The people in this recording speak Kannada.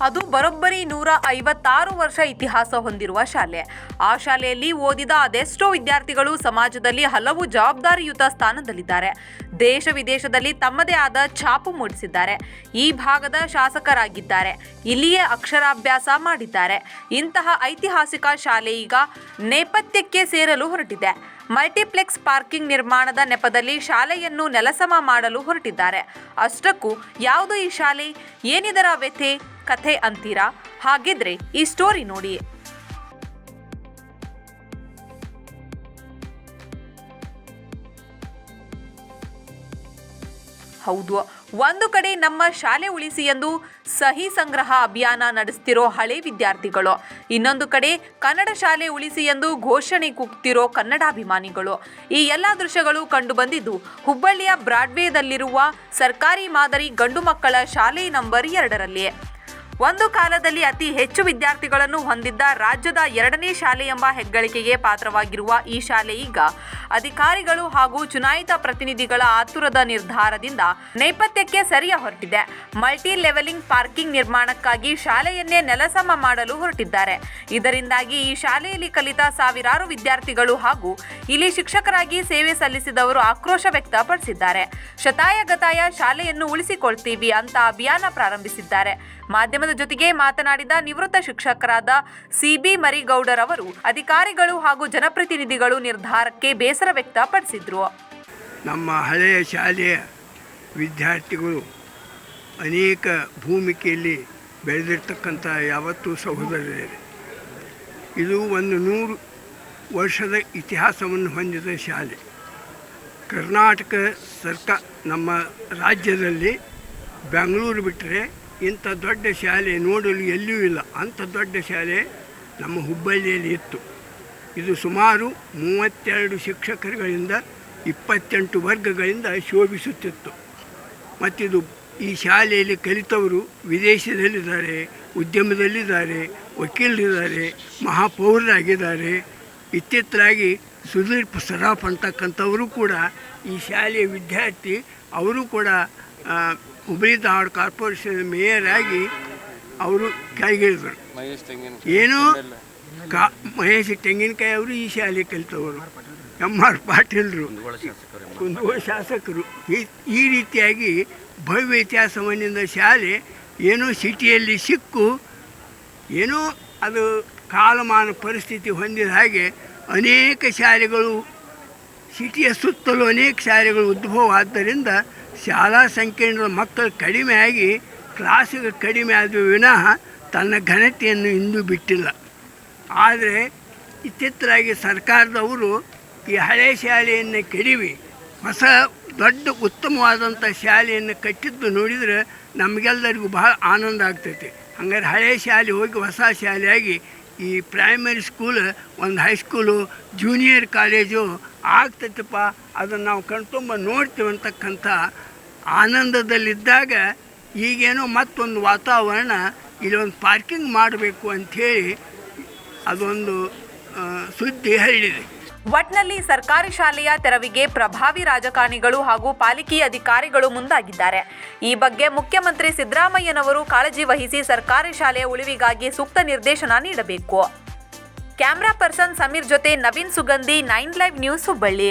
ಅದು ಬರೋಬ್ಬರಿ ನೂರ ಐವತ್ತಾರು ವರ್ಷ ಇತಿಹಾಸ ಹೊಂದಿರುವ ಶಾಲೆ. ಆ ಶಾಲೆಯಲ್ಲಿ ಓದಿದ ಅದೆಷ್ಟೋ ವಿದ್ಯಾರ್ಥಿಗಳು ಸಮಾಜದಲ್ಲಿ ಹಲವು ಜವಾಬ್ದಾರಿಯುತ ಸ್ಥಾನದಲ್ಲಿದ್ದಾರೆ. ದೇಶ ವಿದೇಶದಲ್ಲಿ ತಮ್ಮದೇ ಆದ ಛಾಪು ಮೂಡಿಸಿದ್ದಾರೆ. ಈ ಭಾಗದ ಶಾಸಕರಾಗಿದ್ದಾರೆ. ಇಲ್ಲಿಯೇ ಅಕ್ಷರಾಭ್ಯಾಸ ಮಾಡಿದ್ದಾರೆ. ಇಂತಹ ಐತಿಹಾಸಿಕ ಶಾಲೆ ಈಗ ನೇಪಥ್ಯಕ್ಕೆ ಸೇರಲು ಹೊರಟಿದೆ. ಮಲ್ಟಿಪ್ಲೆಕ್ಸ್ ಪಾರ್ಕಿಂಗ್ ನಿರ್ಮಾಣದ ನೆಪದಲ್ಲಿ ಶಾಲೆಯನ್ನು ನೆಲಸಮ ಮಾಡಲು ಹೊರಟಿದ್ದಾರೆ. ಅಷ್ಟಕ್ಕೂ ಯಾವುದು ಈ ಶಾಲೆ? ಏನಿದರ ವ್ಯಥೆ? ಕಥೆ ಅಂತೀರಾ? ಹಾಗಿದ್ರೆ ಈ ಸ್ಟೋರಿ ನೋಡಿ ಹೌದು. ಒಂದು ಕಡೆ ನಮ್ಮ ಶಾಲೆ ಉಳಿಸಿ ಎಂದು ಸಹಿ ಸಂಗ್ರಹ ಅಭಿಯಾನ ನಡೆಸ್ತಿರೋ ಹಳೆ ವಿದ್ಯಾರ್ಥಿಗಳು. ಇನ್ನೊಂದು ಕಡೆ ಕನ್ನಡ ಶಾಲೆ ಉಳಿಸಿ ಎಂದು ಘೋಷಣೆ ಕೂಗ್ತಿರೋ ಕನ್ನಡಾಭಿಮಾನಿಗಳು. ಈ ಎಲ್ಲ ದೃಶ್ಯಗಳು ಕಂಡುಬಂದಿದ್ದು ಹುಬ್ಬಳ್ಳಿಯ ಬ್ರಾಡ್ವೇದಲ್ಲಿರುವ ಸರ್ಕಾರಿ ಮಾದರಿ ಗಂಡು ಮಕ್ಕಳ ಶಾಲೆ ನಂಬರ್ ಎರಡರಲ್ಲಿ ಒಂದು ಕಾಲದಲ್ಲಿ ಅತಿ ಹೆಚ್ಚು ವಿದ್ಯಾರ್ಥಿಗಳನ್ನು ಹೊಂದಿದ್ದ ರಾಜ್ಯದ ಎರಡನೇ ಶಾಲೆ ಎಂಬ ಹೆಗ್ಗಳಿಕೆಗೆ ಪಾತ್ರವಾಗಿರುವ ಈ ಶಾಲೆ ಈಗ ಅಧಿಕಾರಿಗಳು ಹಾಗೂ ಚುನಾಯಿತ ಪ್ರತಿನಿಧಿಗಳ ಆತುರದ ನಿರ್ಧಾರದಿಂದ ನೇಪಥ್ಯಕ್ಕೆ ಸರಿಯ ಹೊರಟಿದೆ. ಮಲ್ಟಿ ಲೆವೆಲಿಂಗ್ ಪಾರ್ಕಿಂಗ್ ನಿರ್ಮಾಣಕ್ಕಾಗಿ ಶಾಲೆಯನ್ನೇ ನೆಲಸಮ ಮಾಡಲು ಹೊರಟಿದ್ದಾರೆ. ಇದರಿಂದಾಗಿ ಈ ಶಾಲೆಯಲ್ಲಿ ಕಲಿತ ಸಾವಿರಾರು ವಿದ್ಯಾರ್ಥಿಗಳು ಹಾಗೂ ಇಲ್ಲಿ ಶಿಕ್ಷಕರಾಗಿ ಸೇವೆ ಸಲ್ಲಿಸಿದವರು ಆಕ್ರೋಶ ವ್ಯಕ್ತಪಡಿಸಿದ್ದಾರೆ. ಶತಾಯಗತಾಯ ಶಾಲೆಯನ್ನು ಉಳಿಸಿಕೊಳ್ತೀವಿ ಅಂತ ಅಭಿಯಾನ ಪ್ರಾರಂಭಿಸಿದ್ದಾರೆ. ಮಾಧ್ಯಮದ ಜೊತೆಗೆ ಮಾತನಾಡಿದ ನಿವೃತ್ತ ಶಿಕ್ಷಕರಾದ ಸಿಬಿ ಮರಿಗೌಡರ್ ಅವರು ಅಧಿಕಾರಿಗಳು ಹಾಗೂ ಜನಪ್ರತಿನಿಧಿಗಳು ನಿರ್ಧಾರಕ್ಕೆ ಬೇಸರ ವ್ಯಕ್ತಪಡಿಸಿದ್ರು. ನಮ್ಮ ಹಳೆಯ ಶಾಲೆಯ ವಿದ್ಯಾರ್ಥಿಗಳು ಅನೇಕ ಭೂಮಿಕೆಯಲ್ಲಿ ಬೆಳೆದಿರ್ತಕ್ಕಂಥ ಯಾವತ್ತೂ ಸಹೋದರರೇ ಇದು ಒಂದು ನೂರು ವರ್ಷದ ಇತಿಹಾಸವನ್ನು ಹೊಂದಿದ ಶಾಲೆ. ಕರ್ನಾಟಕ ಸರ್ಕಾರ ನಮ್ಮ ರಾಜ್ಯದಲ್ಲಿ ಬೆಂಗಳೂರು ಬಿಟ್ಟರೆ ಇಂಥ ದೊಡ್ಡ ಶಾಲೆ ನೋಡಲು ಎಲ್ಲಿಯೂ ಇಲ್ಲ. ಅಂಥ ದೊಡ್ಡ ಶಾಲೆ ನಮ್ಮ ಹುಬ್ಬಳ್ಳಿಯಲ್ಲಿ ಇತ್ತು. ಇದು ಸುಮಾರು ಮೂವತ್ತೆರಡು ಶಿಕ್ಷಕರುಗಳಿಂದ ಇಪ್ಪತ್ತೆಂಟು ವರ್ಗಗಳಿಂದ ಶೋಭಿಸುತ್ತಿತ್ತು. ಮತ್ತಿದು ಈ ಶಾಲೆಯಲ್ಲಿ ಕಲಿತವರು ವಿದೇಶದಲ್ಲಿದ್ದಾರೆ, ಉದ್ಯಮದಲ್ಲಿದ್ದಾರೆ, ವಕೀಲರಿದ್ದಾರೆ, ಮಹಾಪೌರರಾಗಿದ್ದಾರೆ. ಇತ್ತಿತ್ತಲಾಗಿ ಸುಧೀರ್ ಸರಾಫ್ ಅಂತಕ್ಕಂಥವರು ಕೂಡ ಈ ಶಾಲೆಯ ವಿದ್ಯಾರ್ಥಿ, ಅವರು ಕೂಡ ಆ, ಹುಬ್ಬಳ್ಳಿ ಧಾರವಾಡ ಕಾರ್ಪೊರೇಷನ್ ಮೇಯರ್ ಆಗಿ ಅವರು ಕೈಗಿಳಿದ್ರು ಏನು? ಕಾ ಮಹೇಶ್ ತೆಂಗಿನಕಾಯಿ ಅವರು ಈ ಶಾಲೆ ಕಲಿತವರು. ಎಂ ಆರ್ ಪಾಟೀಲ್ರು. ಕುಂದಗೋಳ ಶಾಸಕರು. ಈ ಈ ರೀತಿಯಾಗಿ ಭವ್ಯ ಇತಿಹಾಸ ಹೊಂದಿದ ಶಾಲೆ ಏನೋ ಸಿಟಿಯಲ್ಲಿ ಸಿಕ್ಕು ಏನೋ ಅದು ಕಾಲಮಾನ ಪರಿಸ್ಥಿತಿ ಹೊಂದಿದ ಹಾಗೆ ಅನೇಕ ಶಾಲೆಗಳು ಸಿಟಿಯ ಸುತ್ತಲೂ ಅನೇಕ ಶಾಲೆಗಳು ಉದ್ಭವ ಆದ್ದರಿಂದ ಶಾಲಾ ಸಂಕೀರ್ಣದ ಮಕ್ಕಳು ಕಡಿಮೆ ಆಗಿ ಕ್ಲಾಸುಗಳು ಕಡಿಮೆ ಆದರೂ ವಿನಃ ತನ್ನ ಘನತೆಯನ್ನು ಇಂದು ಬಿಟ್ಟಿಲ್ಲ. ಆದರೆ ಇತ್ತಿತ್ತಲಾಗಿ ಸರ್ಕಾರದವರು ಈ ಹಳೆ ಶಾಲೆಯನ್ನು ಕೆಡವಿ, ಹೊಸ ದೊಡ್ಡ ಉತ್ತಮವಾದಂಥ ಶಾಲೆಯನ್ನು ಕಟ್ಟಿದ್ದು ನೋಡಿದರೆ ನಮಗೆಲ್ಲರಿಗೂ ಬಹಳ ಆನಂದ ಆಗ್ತೈತಿ. ಹಂಗಾರೆ ಹಳೆ ಶಾಲೆ ಹೋಗಿ ಹೊಸ ಶಾಲೆಯಾಗಿ ಈ ಪ್ರೈಮರಿ ಸ್ಕೂಲ್ ಒಂದು ಹೈಸ್ಕೂಲು ಜೂನಿಯರ್ ಕಾಲೇಜು ಆಗ್ತೈತಪ್ಪ. ಅದನ್ನು ನಾವು ಕಣ್ತುಂಬ ನೋಡ್ತೀವಿ ಅಂತಕ್ಕಂಥ ಆನಂದದಲ್ಲಿದ್ದಾಗ ಈಗೇನೋ ಮತ್ತೊಂದು ವಾತಾವರಣ, ಇಲ್ಲಿ ಒಂದು ಪಾರ್ಕಿಂಗ್ ಮಾಡಬೇಕು ಅಂಥೇಳಿ ಅದೊಂದು ಸುದ್ದಿ ಹರಡಿದೆ. ಒಟ್ನಲ್ಲಿ ಸರ್ಕಾರಿ ಶಾಲೆಯ ತೆರವಿಗೆ ಪ್ರಭಾವಿ ರಾಜಕಾರಣಿಗಳು ಹಾಗೂ ಪಾಲಿಕೆ ಅಧಿಕಾರಿಗಳು ಮುಂದಾಗಿದ್ದಾರೆ. ಈ ಬಗ್ಗೆ ಮುಖ್ಯಮಂತ್ರಿ ಸಿದ್ದರಾಮಯ್ಯನವರು ಕಾಳಜಿ ವಹಿಸಿ ಸರ್ಕಾರಿ ಶಾಲೆಯ ಉಳಿವಿಗಾಗಿ ಸೂಕ್ತ ನಿರ್ದೇಶನ ನೀಡಬೇಕು. ಕ್ಯಾಮ್ರಾ ಪರ್ಸನ್ ಸಮೀರ್ ಜೊತೆ Naveen Sugandhi, nine live news Hubballi.